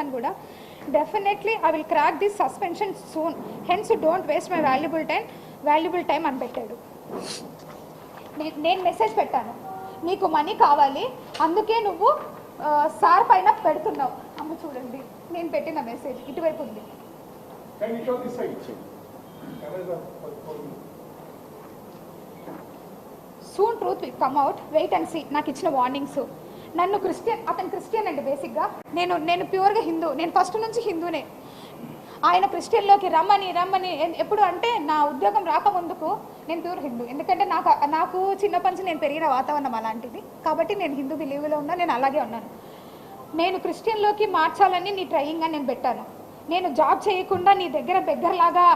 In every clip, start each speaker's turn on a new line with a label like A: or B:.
A: చేస్తాను కూడా. Definitely I will crack this suspension soon hence don't waste my valuable time valuable time అని పెట్టాడు. నేను మెసేజ్ పెట్టాను. నీకు మనీ కావాలి అందుకే నువ్వు సార్ పైన పెడుతున్నావు. అమ్మ చూడండి నేను పెట్టిన మెసేజ్ ఇటువైపు ఉంది. Soon truth will come out wait and see నాకు ఇచ్చిన వార్నింగ్స్ నన్ను క్రిస్టియన్ అతను క్రిస్టియన్ అండి బేసిక్గా. నేను నేను ప్యూర్గా హిందూ నేను ఫస్ట్ నుంచి హిందూనే. ఆయన క్రిస్టియన్లోకి రమ్మని రమ్మని ఎప్పుడు అంటే నా ఉద్యోగం రాకముందుకు నేను ప్యూర్ హిందూ. ఎందుకంటే నాకు నాకు చిన్నప్పటి నుంచి నేను పెరిగిన వాతావరణం అలాంటిది. కాబట్టి నేను హిందూ బిలీవ్లో ఉన్నా నేను అలాగే ఉన్నాను. నేను క్రిస్టియన్లోకి మార్చాలని నీ ట్రయింగ్ అని నేను పెట్టాను. నేను జాబ్ చేయకుండా నీ దగ్గర బెగ్గరలాగా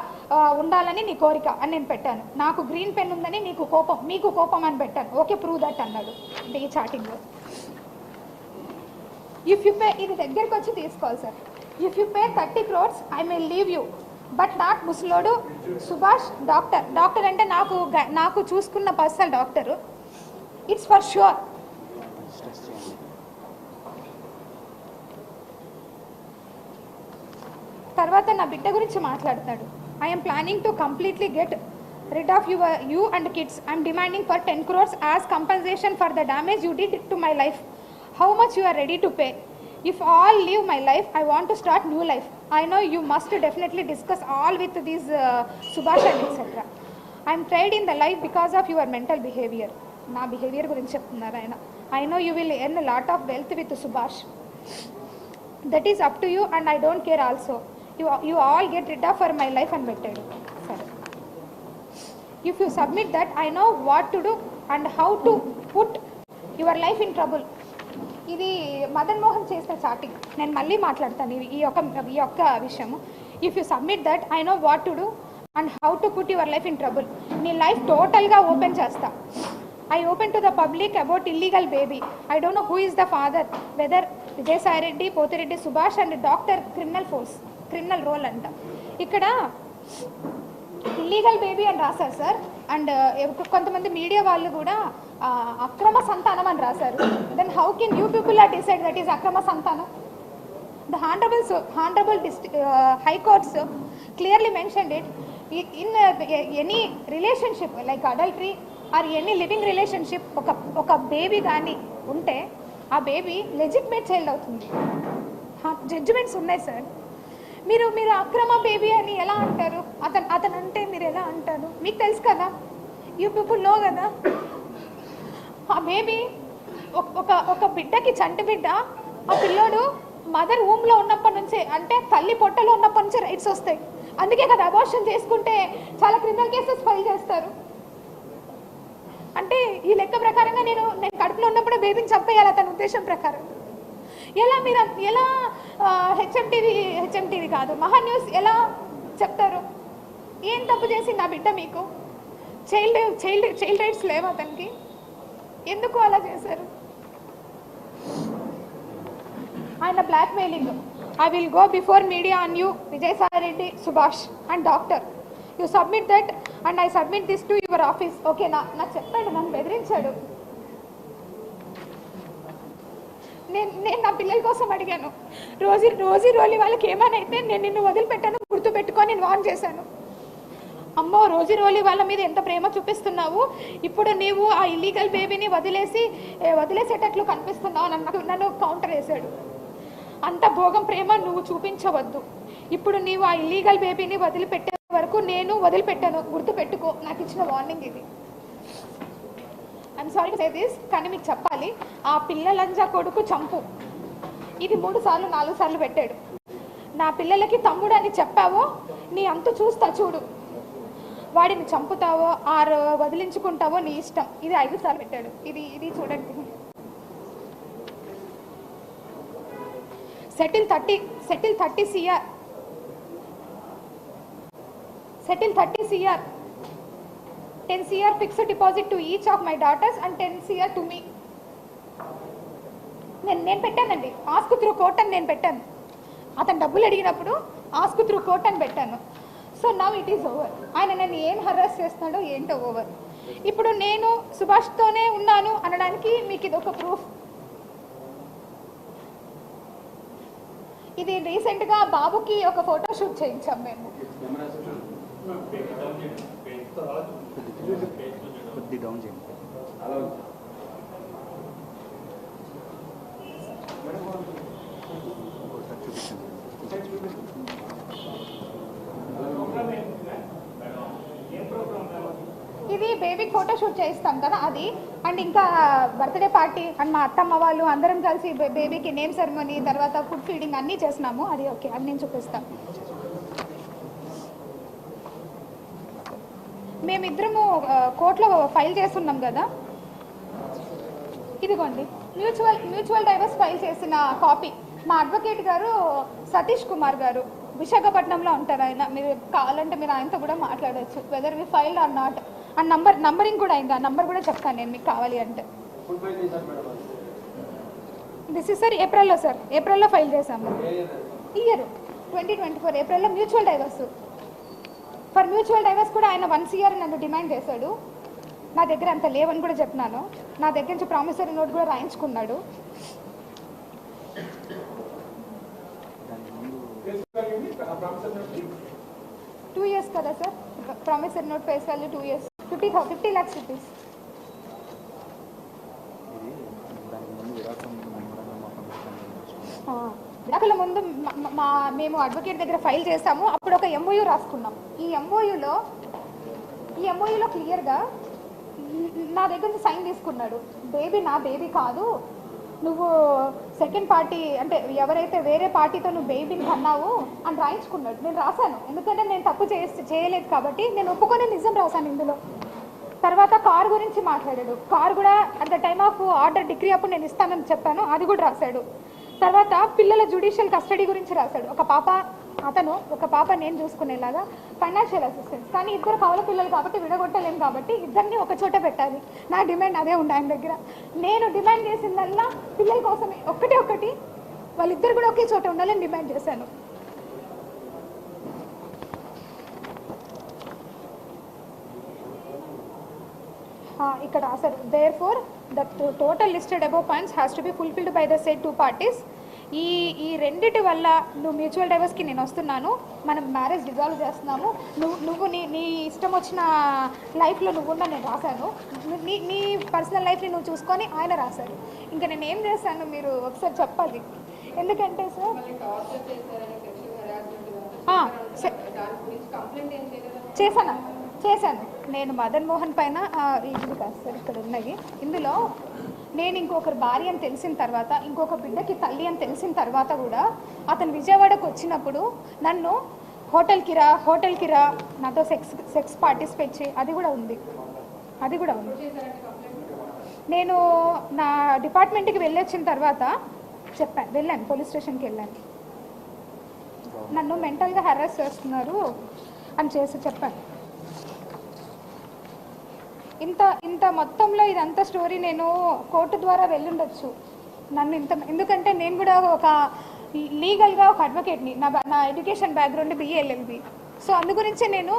A: ఉండాలని నీ కోరిక అని నేను పెట్టాను. నాకు గ్రీన్ పెన్ ఉందని నీకు కోపం మీకు కోపం అని పెట్టాను. ఓకే ప్రూవ్ దట్ అన్నాడు. అంటే ఈ చాటింగ్లో ఇఫ్ యూ పే ఇది దగ్గరికి వచ్చి తీసుకోవాలి sir if you pay thirty crores I may leave you but not ముసలోడు సుభాష్ డాక్టర్ డాక్టర్ అంటే నాకు నాకు చూసుకున్న personal doctor it's for sure తర్వాత నా బిడ్డ గురించి మాట్లాడతాడు I'm planning to completely get rid of your you and kids I'm demanding for ten crores as compensation for the damage you did to my life how much you are ready to pay if all leave my life I want to start new life I know you must definitely discuss all with these Subhash and et cetera I'm tried in the life because of your mental behaviour నా behaviour గురించి చెప్తున్నారు ఆయన? I know you will earn lot of wealth with Subhash that is up to you and I don't care also you you all get rid of for my life అని పెట్టాడు సరే if you submit that I know what to do and how to put your life in trouble ఇది మదన్ మోహన్ చేసిన chatting. నేను మళ్ళీ మాట్లాడతాను ఈ- ఈ యొక్క ఈ యొక్క విషయము. If you submit that I know what to do and how to put your life in trouble నీ లైఫ్ టోటల్గా ఓపెన్ చేస్తా. I open to the public about illegal baby I don't know who is the father whether Vijayasai Reddy Pothireddy Subhash and doctor criminal force criminal role అంట. ఇక్కడ illegal baby అని రాశారు sir and uh, కొంతమంది media వాళ్ళు కూడా అక్రమ సంతానం అని రాశారు. Then how can you people are decide that is అక్రమ సంతానం? The honorable హాండ్రబుల్ honorable high courts clearly uh, high it in any relationship like adultery or any living relationship ఒక ఒక బేబీ కానీ ఉంటే ఆ బేబీ లెజిట్మేట్ చైల్డ్ అవుతుంది. జడ్జిమెంట్స్ ఉన్నాయి sir మీరు మీరు అక్రమ బేబీ అని ఎలా అంటారు? అతను అతను అంటే మీరు ఎలా అంటారు? మీకు తెలుసు కదా? యూ పీపుల్ నో కదా? ఆ బేబీ ఒక ఒక బిడ్డకి చంటి బిడ్డ ఆ పిల్లోడు మదర్లో ఉన్నప్పటి నుంచే అంటే తల్లి పొట్టలో ఉన్నప్పటి నుంచే రైట్స్ వస్తాయి. అందుకే కదా అబార్షన్ చేసుకుంటే చాలా క్రిమినల్ కేసెస్ ఫైల్ చేస్తారు. అంటే ఈ లెక్క ప్రకారంగా నేను నేను కడుపులో ఉన్నప్పుడే బేబీని చంపేయాలి అతని ఉద్దేశం ప్రకారం. ఎలా మీరు ఎలా హెచ్ఎంటీవీ హెచ్ఎంటీవీ కాదు మహా న్యూస్ ఎలా చెప్తారు? ఏం తప్పు చేసింది నా బిడ్డ మీకు? చైల్డ్ చైల్డ్ చైల్డ్ రైట్స్ లేవు అతనికి? ఎందుకు అలా చేశారు? ఆయన blackmailing I will go before media on you Vijayasai Reddy Subhash and doctor you submit that and I submit this to your office ఓకేనా నాకు చెప్పాడు నన్ను బెదిరించాడు. నేను నేను నా పిల్లల కోసం అడిగాను. రోజు రోజు రోజు వాళ్ళకి ఏమైనా అయితే నేను నిన్ను వదిలిపెట్టాను గుర్తుపెట్టుకొని నేను వాన్ చేశాను. అమ్మో రోజు రోజు వాళ్ళ మీద ఎంత ప్రేమ చూపిస్తున్నావు? ఇప్పుడు నీవు ఆ ఇల్లీగల్ బేబీని వదిలేసి వదిలేసేటట్లు కనిపిస్తున్నావు నన్ను నన్ను కౌంటర్ వేశాడు. అంత భోగం ప్రేమ నువ్వు చూపించవద్దు. ఇప్పుడు నీవు ఆ ఇల్లీగల్ బేబీని వదిలిపెట్టే వరకు నేను వదిలిపెట్టాను. గుర్తు పెట్టుకో నాకు ఇచ్చిన వార్నింగ్ ఇది. ఐఎమ్ సారీ సే దిస్ కానీ మీకు చెప్పాలి ఆ పిల్లలంజా కొడుకు చంపు. ఇది మూడు సార్లు నాలుగు సార్లు పెట్టాడు. నా పిల్లలకి తమ్ముడు అని చెప్పావో నీ అంత చూస్తా చూడు. వాడిని చంపుతావో ఆరు వదిలించుకుంటావో నీ ఇష్టం. ఇది ఐదు సార్లు పెట్టాడు. ఇది ఇది చూడండి. Settle thirty settle thirty CR. Settle thirty CR. Ten CR fixed deposit to each of my daughters and ten CR to me. నేను నేను పెట్టానండి. ఆస్కు త్రూ కోట్ అని నేను పెట్టాను. అతను డబ్బులు అడిగినప్పుడు ఆస్కు త్రూ కోట్ అని పెట్టాను. So now it is over ఆయన నన్ను ఏం హరాస్ చేస్తున్నాడో ఏంటో ఓవర్ ఇప్పుడు నేను సుభాష్తోనే ఉన్నాను అనడానికి మీకు ఇది ఒక ప్రూఫ్ ఇది రీసెంట్గా బాబుకి ఒక ఫోటో షూట్ చేయించాం మేము.
B: డౌన్ చేయండి.
A: ఇది బేబీ ఫోటో షూట్ చేయిస్తాం కదా అది. అండ్ ఇంకా బర్త్డే పార్టీ అండ్ మా అత్తమ్మ వాళ్ళు అందరం కలిసి బేబీకి నేమ్ సెరమనీ తర్వాత ఫుడ్ ఫీడింగ్ అన్నీ చేసినాము. అది ఓకే అది నేను చూపిస్తాను మేమిద్దరము కోర్టులో ఫైల్ చేస్తున్నాం కదా. ఇదిగోండి మ్యూచువల్ మ్యూచువల్ డైవర్స్ ఫైల్ చేసిన కాపీ మా అడ్వకేట్ గారు సతీష్ కుమార్ గారు విశాఖపట్నంలో ఉంటారు ఆయన. మీరు కావాలంటే మీరు ఆయనతో కూడా మాట్లాడవచ్చు whether we file or not ఆ నంబర్ నంబరింగ్ కూడా అయింది. ఆ నంబర్ కూడా చెప్తాను నేను మీకు కావాలి అంటే. దిస్ ఇస్ సార్ ఏప్రిల్లో సార్ ఏప్రిల్లో ఫైల్ చేశాము ఇయర్ ట్వంటీ ట్వంటీ ఫోర్ ఏప్రిల్లో mutual divorce for mutual divorce కూడా ఆయన వన్ ఇయర్ నన్ను డిమాండ్ చేశాడు. నా దగ్గర అంత లేవని కూడా చెప్పినాను. నా దగ్గర నుంచి ప్రామిసరీ నోట్ కూడా రాయించుకున్నాడు. టూ ఇయర్స్ కదా sir promissory note face value two years fifty fifty lakhs rupees విడాకుల ముందు మ- మేము అడ్వకేట్ దగ్గర ఫైల్ చేసాము అప్పుడు ఒక ఎంఓయూ రాసుకున్నాం. ఈ ఎంఓయూలో ఈ ఎంఓయూలో క్లియర్గా నా దగ్గర నుంచి సైన్ తీసుకున్నాడు. బేబీ నా బేబీ కాదు. నువ్వు సెకండ్ పార్టీ అంటే ఎవరైతే వేరే పార్టీతో నువ్వు బేబీని కన్నావు అని రాయించుకున్నాడు. నేను రాశాను. ఎందుకంటే నేను తప్పు చేయలేదు కాబట్టి నేను ఒప్పుకొని నిజం రాశాను ఇందులో. తర్వాత కార్ గురించి మాట్లాడాడు. కార్ కూడా at the time of order degree అప్పుడు నేను ఇస్తానని చెప్పాను. అది కూడా రాశాడు. తర్వాత పిల్లల జుడిషియల్ కస్టడీ గురించి రాశాడు. ఒక పాప అతను ఒక పాప నేను చూసుకునేలాగా ఫైనాన్షియల్ అసిస్టెన్స్ కానీ ఇద్దరు కవల పిల్లలు కాబట్టి విడగొట్టలేము కాబట్టి ఇద్దరిని ఒక చోట పెట్టాలి. నా డిమాండ్ అదే ఉంది ఆయన దగ్గర. నేను డిమాండ్ చేసిందల్లా పిల్లల కోసమే. ఒక్కటి ఒకటి వాళ్ళిద్దరు కూడా ఒకే చోట ఉండాలని డిమాండ్ చేశాను. ఇక్కడ రాశారు therefore the total listed above points has to be fulfilled by the set two parties ఈ ఈ రెండిటి వల్ల నువ్వు మ్యూచువల్ డైవర్స్కి నేను వస్తున్నాను మనం మ్యారేజ్ డిజాల్వ్ చేస్తున్నాము. నువ్వు నువ్వు నీ నీ ఇష్టం వచ్చిన లైఫ్లో నువ్వు ఉన్న నేను రాశాను. నీ- నీ పర్సనల్ లైఫ్ని నువ్వు చూసుకొని ఆయన రాశారు. ఇంకా నేను ఏం చేశాను మీరు ఒకసారి చెప్పాలి. ఎందుకంటే సార్ చేశాను? చేశాను. నేను మదన్ మోహన్ పైన ఇది కాదు సార్ ఇక్కడ ఉన్నాయి. ఇందులో నేను ఇంకొకరు భార్య అని తెలిసిన తర్వాత ఇంకొక బిడ్డకి తల్లి అని తెలిసిన తర్వాత కూడా అతను విజయవాడకు వచ్చినప్పుడు నన్ను హోటల్కి రా హోటల్కి రా నాతో సెక్స్ సెక్స్ పార్టిసిపేట్ చేయి. అది కూడా ఉంది. అది కూడా ఉంది. నేను నా డిపార్ట్మెంట్కి వెళ్ళొచ్చిన తర్వాత చెప్పాను వెళ్ళాను పోలీస్ స్టేషన్కి వెళ్ళాను. నన్ను మెంటల్గా హెరాస్ చేస్తున్నారు అని చేసి చెప్పాను. ఇంత ఇంత మొత్తంలో ఇదంతా స్టోరీ నేను కోర్టు ద్వారా వెళ్ళుండొచ్చు. నన్ను ఇంత ఎందుకంటే నేను కూడా ఒక లీగల్గా ఒక అడ్వకేట్ని నా నా ఎడ్యుకేషన్ బ్యాక్గ్రౌండ్ బిఎల్ఎల్బి సో అందు గురించి నేను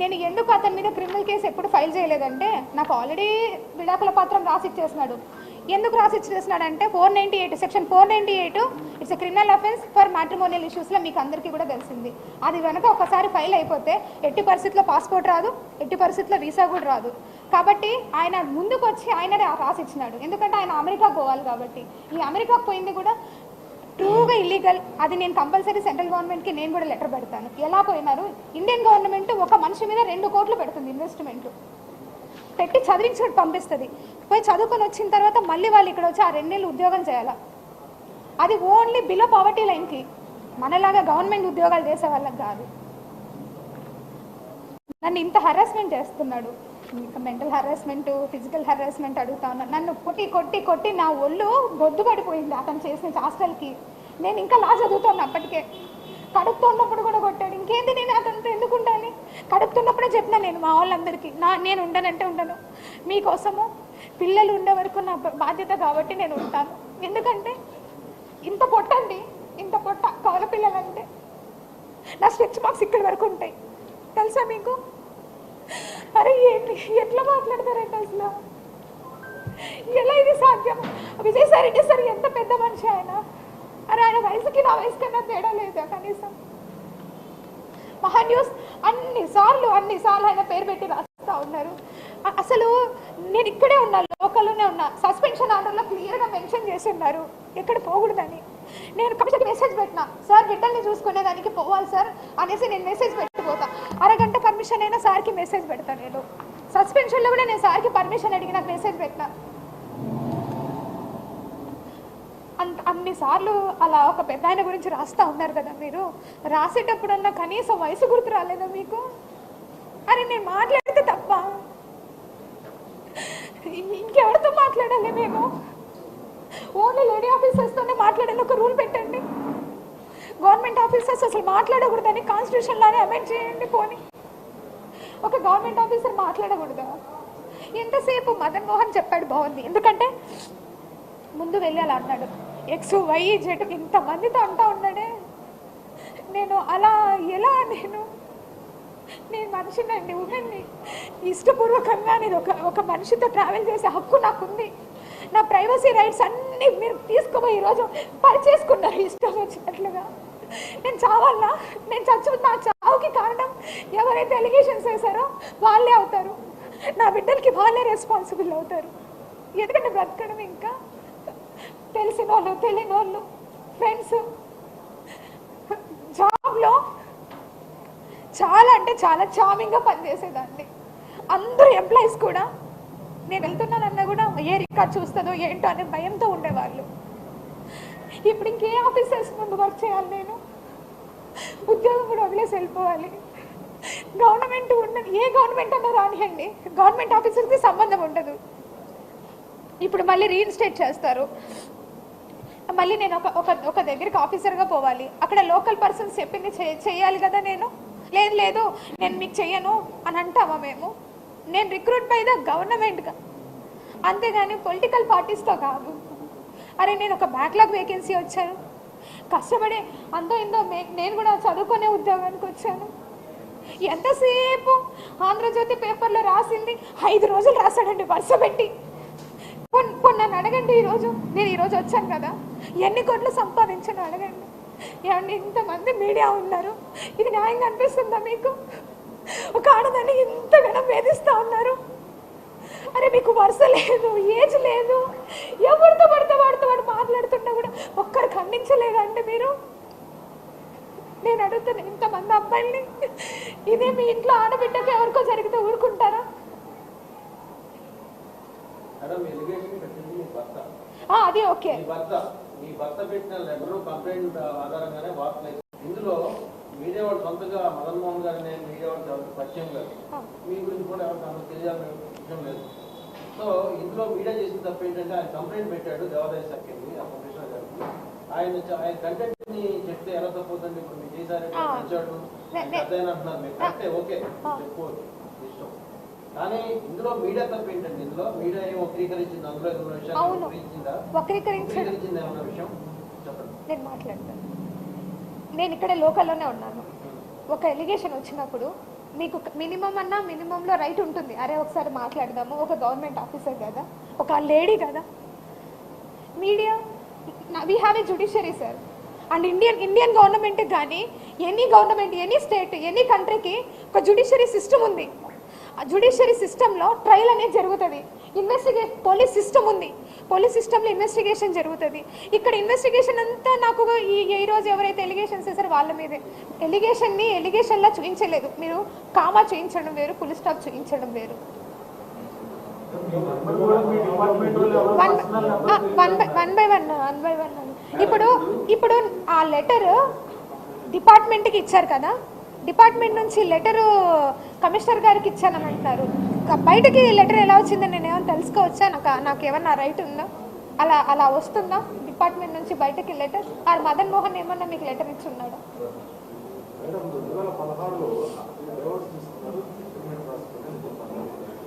A: నేను ఎందుకు అతని మీద క్రిమినల్ కేసు ఎప్పుడు ఫైల్ చేయలేదంటే నాకు ఆల్రెడీ విడాకుల పత్రం రాసి ఇచ్చేసినాడు ఎందుకు రాసి ఇచ్చేసినాడు అంటే four ninety eight section four ninety eight it's criminal offence for matrimonial ఇష్యూస్లో మీకు అందరికీ కూడా తెలిసింది. అది కనుక ఒకసారి ఫైల్ అయిపోతే ఎట్టి పరిస్థితిలో పాస్పోర్ట్ రాదు ఎట్టి పరిస్థితిలో వీసా కూడా రాదు. కాబట్టి ఆయన ముందుకు వచ్చి ఆయననే రాసిచ్చినాడు. ఎందుకంటే ఆయన అమెరికా పోవాలి కాబట్టి. ఈ అమెరికాకు పోయింది కూడా ట్రూగా ఇల్లీగల్ అది నేను కంపల్సరీ సెంట్రల్ గవర్నమెంట్కి నేను కూడా లెటర్ పెడతాను. ఎలా పోయినారు? ఇండియన్ గవర్నమెంట్ ఒక మనిషి మీద రెండు కోట్లు పెడుతుంది ఇన్వెస్ట్మెంట్ పెట్టి చదివించి పంపిస్తుంది. పోయి చదువుకొని వచ్చిన తర్వాత మళ్ళీ వాళ్ళు ఇక్కడ వచ్చి ఆ రెండేళ్ళు ఉద్యోగం చేయాలా? అది ఓన్లీ బిలో పావర్టీ లైన్కి మనలాగా గవర్నమెంట్ ఉద్యోగాలు చేసే వాళ్ళకి కాదు. నన్ను ఇంత హరాస్మెంట్ చేస్తున్నాడు. ఇంకా మెంటల్ హెరాస్మెంట్ ఫిజికల్ హెరాస్మెంట్ అడుగుతా ఉన్నాను నన్ను కొట్టి కొట్టి కొట్టి నా ఒళ్ళు బొద్దు పడిపోయింది అతను చేసిన హాస్టల్కి. నేను ఇంకా లా చదువుతాను అప్పటికే. కడుపుతున్నప్పుడు కూడా కొట్టాడు. ఇంకేంది నేను అతనితో ఎందుకు ఉండాలి కడుపుతున్నప్పుడే చెప్పిన నేను మా వాళ్ళందరికీ. నా నేను ఉండనంటే ఉండను. మీకోసము పిల్లలు ఉండే వరకు నా బాధ్యత కాబట్టి నేను ఉంటాను. ఎందుకంటే ఇంత పొట్టండి ఇంత పొట్ట కవల పిల్లలంటే నా స్ట్రెచ్ మార్క్స్ ఇక్కడి వరకు ఉంటాయి. తెలుసా మీకు? అరే ఏంటి? ఎట్లా మాట్లాడతారండి అసలు? ఎలా ఇది సాధ్యం? విజయసాయి రెడ్డి సార్ ఎంత పెద్ద మనిషి ఆయన? అరే ఆయన వయసుకి నా వయసు కన్నా తేడా లేదా కనీసం? మహా న్యూస్ అన్ని సార్లు అన్ని సార్లు ఆయన పేరు పెట్టి రాస్తా ఉన్నారు. అసలు నేను ఇక్కడే ఉన్నా లోకల్లోనే ఉన్నా. సస్పెన్షన్ ఆర్డర్లో క్లియర్గా మెన్షన్ చేసి ఉన్నారు ఎక్కడ పోకూడదని. నేను కమిషన్ మెసేజ్ పెట్టినా. సార్ బిడ్డల్ని చూసుకునేదానికి పోవాలి సార్ అనేసి నేను మెసేజ్ పోతా. అరగంట పర్మిషన్ అయినా సార్కి మెసేజ్ పెడతా నేను. సస్పెన్షన్లో కూడా నేను సార్కి పర్మిషన్ అడిగి నాకు మెసేజ్ పెట్టినా. అంత అన్నిసార్లు అలా ఒక పెద్ద ఆయన గురించి రాస్తా ఉన్నారు కదా మీరు. రాసేటప్పుడన్నా కనీసం వయసు గుర్తు రాలేదా మీకు? అరే నేను మాట్లాడితే తప్ప? ఇంకెవరితో మాట్లాడాలి మేము? ఓన్లీ లేడీ ఆఫీసర్స్తోనే మాట్లాడాలి ఒక రూల్ పెట్టండి. గవర్నమెంట్ ఆఫీసర్స్ అసలు మాట్లాడకూడదని కాన్స్టిట్యూషన్లోనే అమెండ్ చేయండి పోని. ఒక గవర్నమెంట్ ఆఫీసర్ మాట్లాడకూడదా? ఎంతసేపు మదన్ మోహన్ చెప్పాడు బాగుంది. ఎందుకంటే ముందు వెళ్ళాలన్నాడు అన్నాడు. ఎక్స్ వై జెడ్ ఇంతమందితో అంటూ ఉన్నాడే. నేను అలా ఎలా నేను? నేను మనిషినండి ఉమెన్ని. ఇష్టపూర్వకంగా నేను ఒక ఒక మనిషితో ట్రావెల్ చేసే హక్కు నాకుంది. నా ప్రైవసీ రైట్స్ అన్నీ మీరు తీసుకోబోయి ఈరోజు పరిచేసుకున్నారు ఇష్టం వచ్చినట్లుగా. నేను చావాలా? నేను చచ్చు నా చావుకి కారణం ఎవరైతే ఎలిగేషన్స్ వేశారో వాళ్ళే అవుతారు. నా బిడ్డలకి వాళ్ళే రెస్పాన్సిబుల్ అవుతారు. ఎందుకంటే బ్రతకడం ఇంకా తెలిసిన వాళ్ళు తెలియని వాళ్ళు ఫ్రెండ్స్ జాబ్లో చాలా అంటే చాలా చామింగ్గా పనిచేసేదాన్ని. అందరూ ఎంప్లాయీస్ కూడా నేను వెళ్తున్నానన్నా కూడా ఏ రికార్డ్ చూస్తుందో ఏంటో అనే భయంతో ఉండేవాళ్ళు. ఇప్పుడు ఇంకే ఆఫీసర్స్ ముందు వర్క్ చేయాలి నేను. ఉద్యోగం కూడా వదిలేసి వెళ్ళిపోవాలి. గవర్నమెంట్ ఉండదు ఏ గవర్నమెంట్ అన్నా రానియండి. గవర్నమెంట్ ఆఫీసర్కి సంబంధం ఉండదు. ఇప్పుడు మళ్ళీ రీఇన్స్టేట్ చేస్తారు. మళ్ళీ నేను ఒక ఒక ఒక దగ్గరికి ఆఫీసర్గా పోవాలి. అక్కడ లోకల్ పర్సన్స్ చెప్పింది చే- చేయాలి కదా నేను? లేదు లేదు. నేను మీకు చెయ్యను అని అంటామా మేము? నేను రిక్రూట్ పై ద గవర్నమెంట్గా అంతేగాని పొలిటికల్ పార్టీస్తో కాదు. అరే నేను ఒక బ్యాక్లాగ్ వేకెన్సీ వచ్చాను. కష్టపడి అందో ఇందో నేను కూడా చదువుకునే ఉద్యోగానికి వచ్చాను. ఎంతసేపు ఆంధ్రజ్యోతి పేపర్లో రాసింది? ఐదు రోజులు రాశాడండి వరుస పెట్టి. పొన్- నన్ను అడగండి ఈరోజు. నేను ఈరోజు వచ్చాను కదా. ఎన్ని కోట్లు సంపాదించాను అడగండి. ఏమండి ఇంతమంది మీడియా ఉన్నారు. ఇది న్యాయంగా అనిపిస్తుందా మీకు? ఒక ఆడదాన్ని ఇంతగానో వేధిస్తూ ఉన్నారు. అరే మీకు వరుస లేదు ఏజ్ లేదు ఎవరితో పడితే వాడితో వాడు మాట్లాడుతున్నా కూడా ఒక్కరు ఖండించలేదా అంటే మీరు నేను అడుగుతాను అబ్బాయిల్ని ఇదే మీ ఇంట్లో ఆడబిడ్డకి ఎవరికో జరిగితే ఊరుకుంటారా? అది ఓకే.
C: ఇందులో మీడియా సొంతగా మదన్ మోహన్ మీడియా వాడు ఎవరికి పరిచయం లేదు.
A: ఆ.
C: మీ గురించి కూడా ఎవరికి అంత తెలియాలని విషయం లేదు. సో ఇందులో మీడియా చేసిన తప్పు ఏంటంటే ఆయన కంప్లైంట్ పెట్టాడు దేవాదాయ శాఖకి ఆ కమిషనర్ గారికి ఆయన ఆయన కంటెంట్ని చెప్తే ఎలా తప్పుతుంది ఇప్పుడు మీరు చేశారంటే కానీ ఇందులో మీడియా తప్పు ఏంటండి? ఇందులో మీడియా ఏం వక్రీకరించింది? అందులో ఏమైనా. వక్రీకరించిందా?
A: వక్రీకరించడం
C: వక్రీకరించింది ఏమన్నా విషయం? చెప్పండి.
A: నేను మాట్లాడతాను. నేను ఇక్కడ లోకల్లోనే ఉన్నాను. ఒక ఎలిగేషన్ వచ్చినప్పుడు మీకు మినిమం అన్నా మినిమంలో రైట్ ఉంటుంది. అరే ఒకసారి మాట్లాడదాము. ఒక గవర్నమెంట్ ఆఫీసర్ కదా. ఒక లేడీ కదా. Media we have a judiciary sir and Indian Indian government కానీ any government any state any కంట్రీకి ఒక జుడిషియరీ సిస్టమ్ ఉంది. ఆ జుడిషియరీ సిస్టంలో ట్రయల్ అనేది జరుగుతుంది. ఇన్వెస్టిగే పోలీస్ సిస్టమ్ ఉంది. పోలీస్ సిస్టంలో ఇన్వెస్టిగేషన్ జరుగుతుంది. ఇక్కడ ఇన్వెస్టిగేషన్ అంతా నాకు ఈ ఈ రోజు ఎవరైతే ఎలిగేషన్స్ చేశారో వాళ్ళ మీదే. ఎలిగేషన్ని ఎలిగేషన్లా చూపించలేదు. మీరు కామా చూపించడం వేరు పులి స్టాప్ చూపించడం వేరు. One one by one by one one by one ఇప్పుడు ఇప్పుడు ఆ లెటర్ డిపార్ట్మెంట్కి ఇచ్చారు కదా? డిపార్ట్మెంట్ నుంచి లెటరు కమిషనర్ గారికి ఇచ్చానంటున్నారు బయటకి లెటర్ ఎలా వచ్చిందో నేను ఏమైనా తెలుసుకోవచ్చా? నాకు నాకు ఏమన్నా రైట్ ఉందా? అలా అలా వస్తుందా డిపార్ట్మెంట్ నుంచి బయటకి లెటర్? ఆ మదన్ మోహన్ ఏమన్నా మీకు లెటర్ ఇచ్చి ఉన్నాడా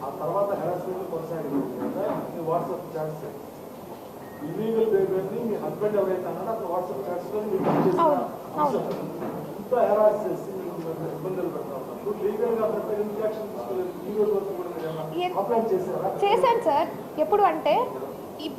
D: ఆ తర్వాత హెరాస్మెంట్ కొనసాగింది. వాట్సాప్ ఛాన్స్ ఇల్లీగల్ బేబీని మీ హస్బెండ్ ఎవరైతే అన్నారో అతను వాట్సాప్ మీకు హెరాస్ చేసి మీకు ఇబ్బందులు పెడతా ఉన్నారు. లీగల్గా పెద్ద యాక్షన్ తీసుకోలేదు. ఈ రోజు వరకు కూడా మీరు
A: ఏం-
D: కంప్లైంట్ చేశారా?
A: చేశాను సార్. ఎప్పుడు అంటే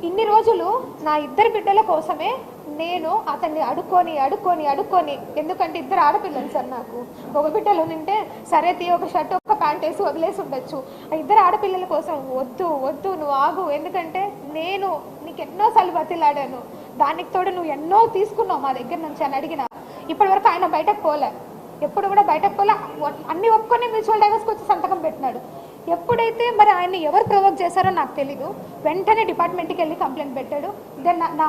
A: ఇన్ని రోజులు నా ఇద్దరు బిడ్డల కోసమే నేను అతన్ని అడుక్కొని అడుక్కొని అడుక్కొని ఎందుకంటే ఇద్దరు ఆడపిల్లలు సార్ నాకు. ఒక బిడ్డలు ఉంటే సరే తీ ఒక షర్ట్ ఒక ప్యాంట్ వేసి వదిలేసి ఉండొచ్చు. ఆ ఇద్దరు ఆడపిల్లల కోసం వద్దు వద్దు నువ్వు ఆగు. ఎందుకంటే నేను నీకు ఎన్నోసార్లు బతిలాడాను దానికి తోడు నువ్వు ఎన్నో తీసుకున్నావు మా దగ్గర నుంచి అని అడిగిన. ఇప్పటి వరకు ఆయన బయటకు పోలే. ఎప్పుడు కూడా బయటకు పోలే. అన్ని ఒప్పుకొని మ్యూచువల్ డైవర్స్కి వచ్చి సంతకం పెట్టినాడు. ఎప్పుడైతే మరి ఆయన్ని ఎవరు ప్రొవోక్ చేశారో నాకు తెలీదు. వెంటనే డిపార్ట్మెంట్కి వెళ్ళి కంప్లైంట్ పెట్టాడు. దెన్ నా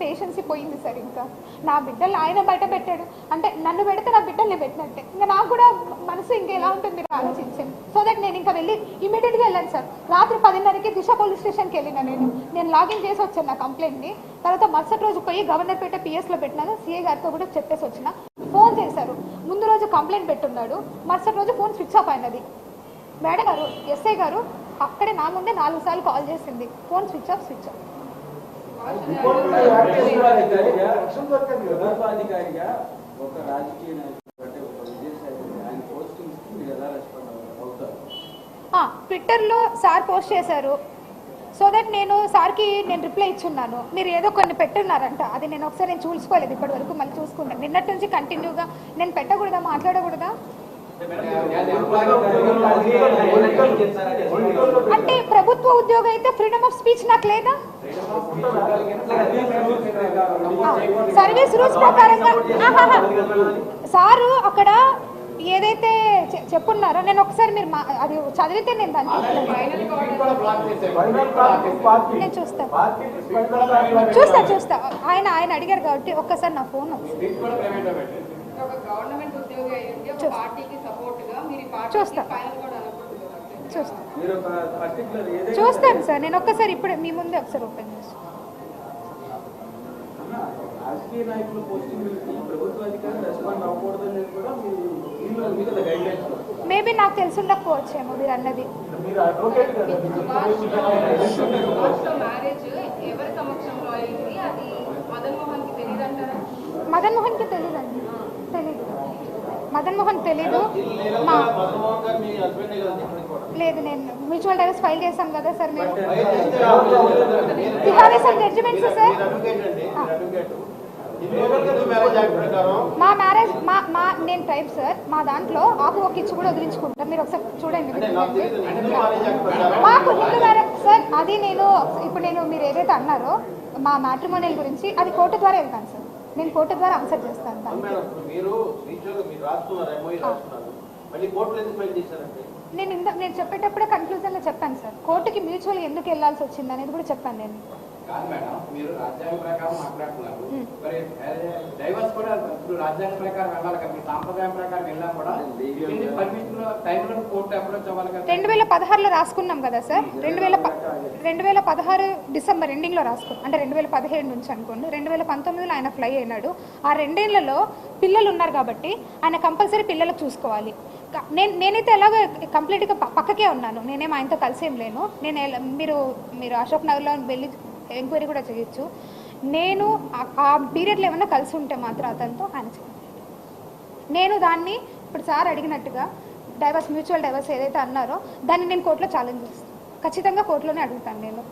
A: పేషెన్సీ పోయింది సార్ ఇంకా. నా బిడ్డలు ఆయన బయట పెట్టాడు. అంటే నన్ను పెడితే నా బిడ్డల్ని పెట్టినట్టే. ఇంకా నాకు కూడా మనసు ఇంకా ఎలా ఉంటుంది ఆలోచించాను సో దట్ నేను ఇంకా వెళ్ళి ఇమీడియట్గా వెళ్ళాను సార్. రాత్రి పదిన్నరకి దిశ పోలీస్ స్టేషన్కి వెళ్ళిన నేను. నేను లాగిన్ చేసి వచ్చాను నా కంప్లైంట్ని. తర్వాత మరుసటి రోజు పోయి గవర్నర్పేట పిఎస్లో పెట్టినాను. సీఏ గారితో కూడా చెప్పేసి వచ్చిన. ఫోన్ చేశారు. ముందు రోజు కంప్లైంట్ పెట్టున్నాడు. మరుసటి రోజు ఫోన్ స్విచ్ ఆఫ్ అయినది. మేడం గారు ఎస్ఐ గారు అక్కడే నా ముందే నాలుగు సార్లు కాల్ చేసింది. Phone switch off switch off.
B: ఒక రాజకీయ అవుతారు
A: ఆ, ట్విట్టర్లో సార్ పోస్ట్ చేశారు. సో దట్ నేను సార్కి నేను రిప్లై ఇచ్చున్నాను. మీరు ఏదో కొన్ని పెట్టున్నారంట. అది నేను ఒకసారి నేను చూసుకోలేదు ఇప్పటి వరకు మళ్ళీ చూసుకున్నాను నిన్నటి నుంచి కంటిన్యూగా నేను పెట్టకూడదా మాట్లాడకూడదా? అంటే ప్రభుత్వ ఉద్యోగం అయితే ఫ్రీడమ్ ఆఫ్ స్పీచ్ నాకు లేదా? సర్వీస్ రూల్స్ ప్రకారంగా. సారు అక్కడ ఏదైతే చెప్పున్నారో నేను ఒకసారి మీరు మా- అది చదివితే నేను దాన్ని నేను
D: పార్టీ
A: చూస్తా చూస్తా. ఆయన ఆయన అడిగారు కాబట్టి ఒక్కసారి నా ఫోన్.
E: ఒక గవర్నమెంట్ ఉద్యోగి అయ్యింది ఒక
A: చూస్తా.
E: పార్టీకి
A: చూస్తా.
E: పార్టీకి ఫైనల్ కూడా అనుకుంటున్నారు
A: చూస్తా. చూస్తాను సార్. నేను ఒక్కసారి ఇప్పుడు మీ ముందే ఒకసారి ఓపెన్ చేస్తాను
B: అన్న, రాజకీయ నాయకుల పోస్టింగ్ ప్రభుత్వ అధికారులు రెస్పాండ్ అవ్వకూడదు అనేది కూడా మీరు దీనిలో మీద గైడ్ లైన్స్
A: మేబీ నాకు తెలిసి ఉండకపోవచ్చేమో మీరు అన్నది.
D: మీరు అడ్వకేట్ కదా
E: మ్యారేజ్ ఎవరి సమక్షంలో అయింది? అది మదన్ మోహన్కి తెలియదు అంటారా
A: మదన్ మోహన్కి తెలియదండి తెలీదు. మదన్ మోహన్ తెలీదు. మా లేదు నేను మ్యూచువల్ డైవర్స్ ఫైల్ చేశాం కదా సార్ మేము.
C: మ్యారేజ్ యాక్ట్ ప్రకారం
A: మా మ్యారేజ్ మా మా నేను టైప్ సార్. మా దాంట్లో ఆకు ఒక ఇచ్చి కూడా వదిలించుకుంటాం మీరు ఒకసారి చూడండి. మాకు హిందూ మ్యారేజ్ సార్. అది నేను ఇప్పుడు నేను మీరు ఏదైతే అన్నారో మా మ్యాట్రిమోనియల్ గురించి అది కోర్టు ద్వారా వెళ్తాను సార్. నేను కోర్టు ద్వారా ఆన్సర్ చేస్తాను
C: చేశారంటే
A: నేను ఇంత నేను చెప్పేటప్పుడే కన్క్లూజన్లో చెప్పాను సార్. కోర్టుకి మ్యూచువల్ ఎందుకు వెళ్ళాల్సి వచ్చింది అనేది కూడా చెప్పాను నేను.
F: కాదు మేడం మీరు రాజ్యాంగ ప్రకారం మాట్లాడుతున్నారు.
A: మ్మ్.
F: మరి డైవర్స్ కూడా ఇప్పుడు రాజ్యాంగ ప్రకారం వెళ్ళాలి కదా మీ సాంప్రదాయం ప్రకారం వెళ్ళినా కూడా
B: Legal-
F: పర్మిషన్ టైంలో కోర్టు అప్రోచ్ అవ్వాలి కదా.
A: రెండు వేల పదహారులో రాసుకున్నాం కదా సార్. రెండు వేల రెండు వేల పదహారు డిసెంబర్ ఎండింగ్లో రాసుకో అంటే రెండు వేల పదిహేడు నుంచి అనుకోండి రెండు వేల పంతొమ్మిదిలో ఆయన ఫ్లై అయినాడు. ఆ రెండేళ్ళలో పిల్లలు ఉన్నారు కాబట్టి ఆయన కంపల్సరీ పిల్లలకు చూసుకోవాలి. నేను నేనైతే ఎలాగో కంప్లీట్గా పక్కకే ఉన్నాను. నేనేం ఆయనతో కలిసి ఏం లేను. నేను ఎలా- మీరు మీరు అశోక్ నగర్లో వెళ్ళి ఎంక్వైరీ కూడా చేయొచ్చు. నేను ఆ- పీరియడ్లో ఏమైనా కలిసి ఉంటే మాత్రం అతనితో ఆయన నేను దాన్ని ఇప్పుడు సార్ అడిగినట్టుగా డైవర్స్ మ్యూచువల్ డైవర్స్ ఏదైతే అన్నారో దాన్ని నేను కోర్టులో ఛాలెంజ్ చేస్తాను. ఖచ్చితంగా కోర్టులోనే అడుగుతాను నేను.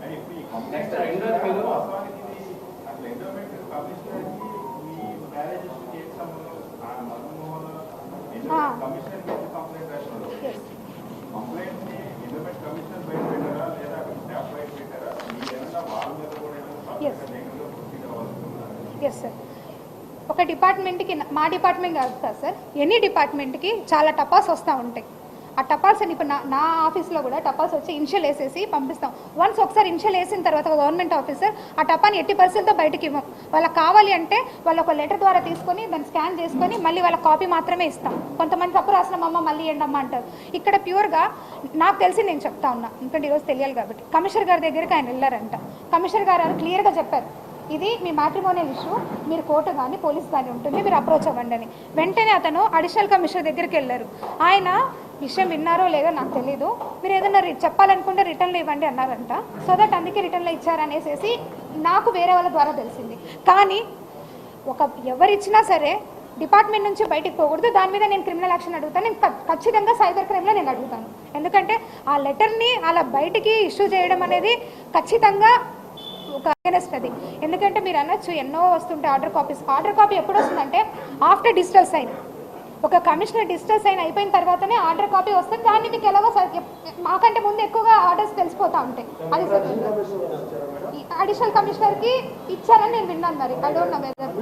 A: ఎస్ సార్ ఒక డిపార్ట్మెంట్కి మా డిపార్ట్మెంట్ కదా సార్ ఎనీ డిపార్ట్మెంట్కి చాలా టపాస్ వస్తూ ఉంటాయి. ఆ టపాల్స్ అని ఇప్పుడు నా నా ఆఫీస్లో కూడా టపాల్స్ వచ్చి ఇన్షియల్ వేసేసి పంపిస్తాం. వన్స్ ఒకసారి ఇన్షియల్ వేసిన తర్వాత ఒక గవర్నమెంట్ ఆఫీసర్ ఆ టపాని ఎట్టి పరిస్థితులతో బయటకి ఇవ్వం. వాళ్ళకి కావాలి అంటే వాళ్ళు ఒక లెటర్ ద్వారా తీసుకొని దాన్ని స్కాన్ చేసుకొని మళ్ళీ వాళ్ళ కాపీ మాత్రమే ఇస్తాం. కొంతమంది తప్పు రాసిన అమ్మ మళ్ళీ ఏంటమ్మా అంటారు. ఇక్కడ ప్యూర్గా నాకు తెలిసి నేను చెప్తా ఉన్నా. ఎందుకంటే ఈరోజు తెలియాలి కాబట్టి. కమిషనర్ గారి దగ్గరికి ఆయన వెళ్ళారంట. కమిషనర్ గారు క్లియర్గా చెప్పారు. ఇది మీ మ్యాట్రిమోనియల్ ఇష్యూ మీరు కోర్టు కానీ పోలీస్ కానీ ఉంటుంది మీరు అప్రోచ్ అవ్వండి అని. వెంటనే అతను అడిషనల్ కమిషనర్ దగ్గరికి వెళ్ళారు. ఆయన విషయం విన్నారో లేదో నాకు తెలీదు. మీరు ఏదైనా చెప్పాలనుకుంటే రిటర్న్లో ఇవ్వండి అన్నారంట. సో దట్ అందుకే రిటర్న్లో ఇచ్చారనేసేసి నాకు వేరే వాళ్ళ ద్వారా తెలిసింది. కానీ ఒక ఎవరిచ్చినా సరే డిపార్ట్మెంట్ నుంచి బయటికి పోకూడదు. దాని మీద నేను క్రిమినల్ యాక్షన్ అడుగుతాను. నేను ఖచ్చితంగా సైబర్ క్రైమ్లో నేను అడుగుతాను. ఎందుకంటే ఆ లెటర్ని అలా బయటికి ఇష్యూ చేయడం అనేది ఖచ్చితంగా ఒక అగెనెస్ట్ అది ఎందుకంటే మీరు అనొచ్చు ఎన్నో వస్తుంటే ఆర్డర్ కాపీస్ ఆర్డర్ కాపీ ఎప్పుడు వస్తుందంటే ఆఫ్టర్ డిజిటల్ సైన్ ఒక కమిషనర్ డిజిటల్ సైన్ అయిపోయిన తర్వాతనే ఆర్డర్ కాపీ వస్తుంది. దాన్ని మీకు ఎలాగో మాకంటే ముందు ఎక్కువగా ఆర్డర్స్ తెలిసిపోతా ఉంటాయి. అది సార్. అడిషనల్ కమిషనర్కి ఇచ్చారని నేను విన్నాను మరి. I don't know whether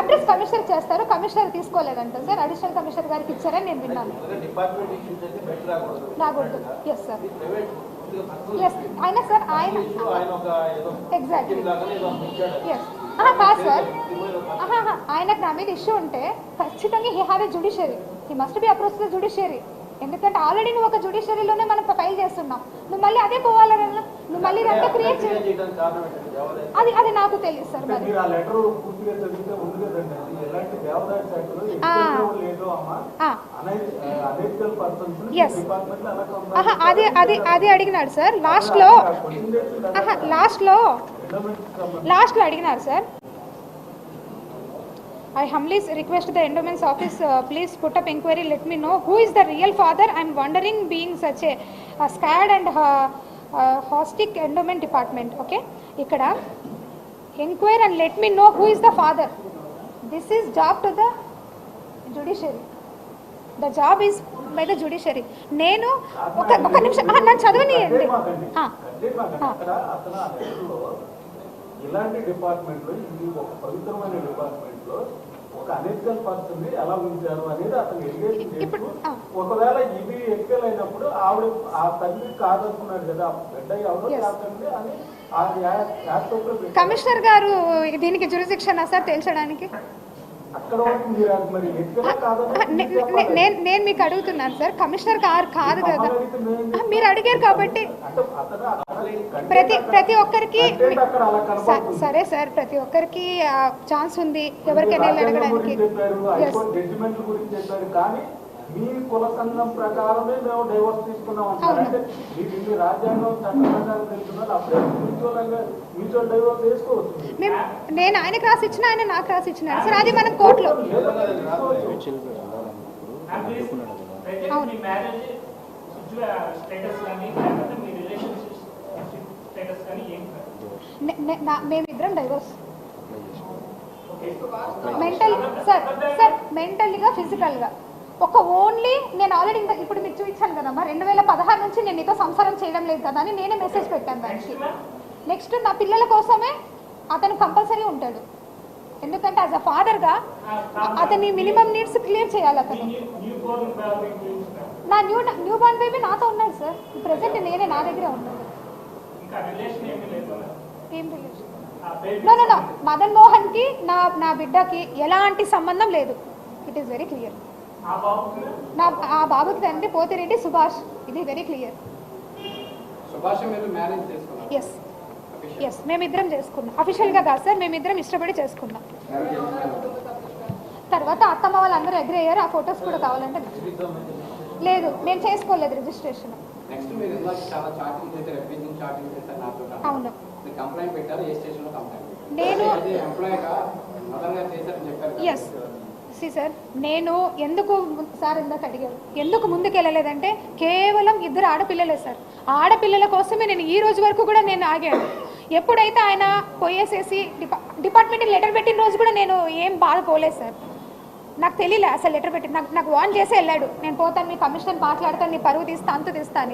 A: address commissioner చేస్తారు కమిషనర్ తీసుకోలేదంట సార్. అడిషనల్ కమిషనర్ గారికి ఇచ్చారని నేను విన్నాను.
C: రాకూడదు.
A: ఎస్ సార్ ఎస్ ఆయన సార్ ఆయన ఎగ్జాక్ట్లీ ఎస్ కాదు సార్. ఆయనకు నా మీద ఇష్యూ ఉంటే ఖచ్చితంగా he have a judiciary he must be approach the judiciary ఎందుకంటే ఆల్రెడీ నువ్వు ఒక జుడిషియరీలోనే మనం ఫైల్ చేస్తున్నాం. నువ్వు మళ్ళీ అదే పోవాలన్నా నువ్వు మళ్ళీ ఇదంతా క్రియేట్ చేయాలి అది అది నాకు తెలియదు సార్ మరి.
D: అది
A: అది అది అది అడిగినాడు సార్. లాస్ట్లో ఆహా లాస్ట్లో లాస్ట్లో అడిగినారు sir office, uh, please put up inquiry, let me know who is the real father. I'm wondering being such a, a scared and uh, uh, hostic endowment department, okay? ఇక్కడ enquire and let me know who is the father this is job to the judiciary the job is by the judiciary నేను ఒక ఒక నిమిషం నన్ను చదవనియండి
D: ఇలాంటి డిపార్ట్మెంట్లో ఇది ఒక పవిత్రమైన డిపార్ట్మెంట్లో ఒక అనెథికల్ పర్సన్ ఎలా ఉంచారు అనేది అతను ఎలిగేషన్
A: ఇప్పుడు,
D: చేస్తూ. ఒకవేళ ఇది ఎక్కెల్ అయినప్పుడు ఆవిడ ఆ తల్లి కాదనుకున్నాడు కదా బిడ్డ ఎవరో. కాదండి అని
A: కమిషనర్ గారు దీనికి జురిసిక్షన్ సార్ తేల్చడానికి నేను నేను మీకు అడుగుతున్నాను సార్ కమిషనర్ గారు కాదు కదా. మీరు అడిగారు కాబట్టి. ప్రతి ప్రతి ఒక్కరికి సరే సార్ ప్రతి ఒక్కరికి ఛాన్స్ ఉంది. ఎవరికైనా అడగడానికి.
D: మీ కుల సంఘం ప్రకారమే మేము డైవర్స్ తీసుకున్నాం అంటారు.
A: అవును.
D: అంటే మీకు ఇన్ని రాజ్యాంగం చట్టం ప్రకారం తెలుస్తున్నారు అప్పుడే మ్యూచువల్ మ్యూచువల్ డైవర్స్ వేసుకోవచ్చు మీరు.
A: మేము నేను ఆయనకు రాసి ఇచ్చిన ఆయన నాకు రాసి ఇచ్చినాడు సార్ అది మనం కోర్టులో. అవును.
G: మీ మ్యారేజ్ స్టేటస్ కానీ లేకపోతే మీ రిలేషన్షిప్ స్టేటస్ కానీ ఏం కాదు
A: నే- నే- నా- మేమిద్దరం డైవర్స్ మెంటల్ సార్ సార్ మెంటల్గా ఫిజికల్గా ఒక ఓన్లీ నేను ఆల్రెడీ ఇంత ఇప్పుడు మీరు చూపించాను కదమ్మా రెండు వేల పదహారు నుంచి నేను నీతో సంసారం చేయడం లేదు కదా అని నేనే మెసేజ్ పెట్టాను దానికి. నెక్స్ట్ నా పిల్లల కోసమే అతను కంపల్సరీ ఉంటాడు. ఎందుకంటే యాజ్ అ ఫాదర్గా అతని మినిమం నీడ్స్ క్లియర్ చేయాలి అతను. నా న్యూ న్యూ బార్న్ బేబీ నాతో ఉన్నాడు సార్ ప్రజెంట్ నేనే నా దగ్గరే ఉన్నాడు ఏం
G: baby
A: no no no Madan మోహన్కి నా నా బిడ్డకి ఎలాంటి సంబంధం లేదు. ఇట్ ఈస్ వెరీ క్లియర్ నా ఆ బాబుకి తండ్రి పోతిరెడ్డి సుభాష్. ఇది వెరీ క్లియర్ ఎస్ ఎస్ మేమిద్దరం చేసుకున్నాం. అఫీషియల్గా కాదు సార్ మేమిద్దరం ఇష్టపడి చేసుకున్నాం. తర్వాత అత్తమ్మ వాళ్ళందరూ అగ్రి అయ్యారు. ఆ ఫొటోస్ కూడా కావాలంటే లేదు నేను చేసుకోలేదు రిజిస్ట్రేషన్. అవును.
F: కంప్లైంట్ పెట్టారు ఏ స్టేషన్లో కంప్లైంట్
A: నేను. ఎస్ సి సార్ నేను ఎందుకు సార్ ఇందాక అడిగారు. ఎందుకు ముందుకు వెళ్ళలేదంటే కేవలం ఇద్దరు ఆడపిల్లలే సార్. ఆడపిల్లల కోసమే నేను ఈ రోజు వరకు కూడా నేను ఆగాను. ఎప్పుడైతే ఆయన పోయేసేసి డిపా డిపార్ట్మెంట్కి లెటర్ పెట్టిన రోజు కూడా నేను ఏం బాధపోలేదు సార్. నాకు తెలియలే అసలు లెటర్ పెట్టి నాకు నాకు వాన్ చేసి వెళ్ళాడు. నేను పోతాను మీ కమిషన్ మాట్లాడతాను నీ పరువు తీస్తా అంత తీస్తా అని.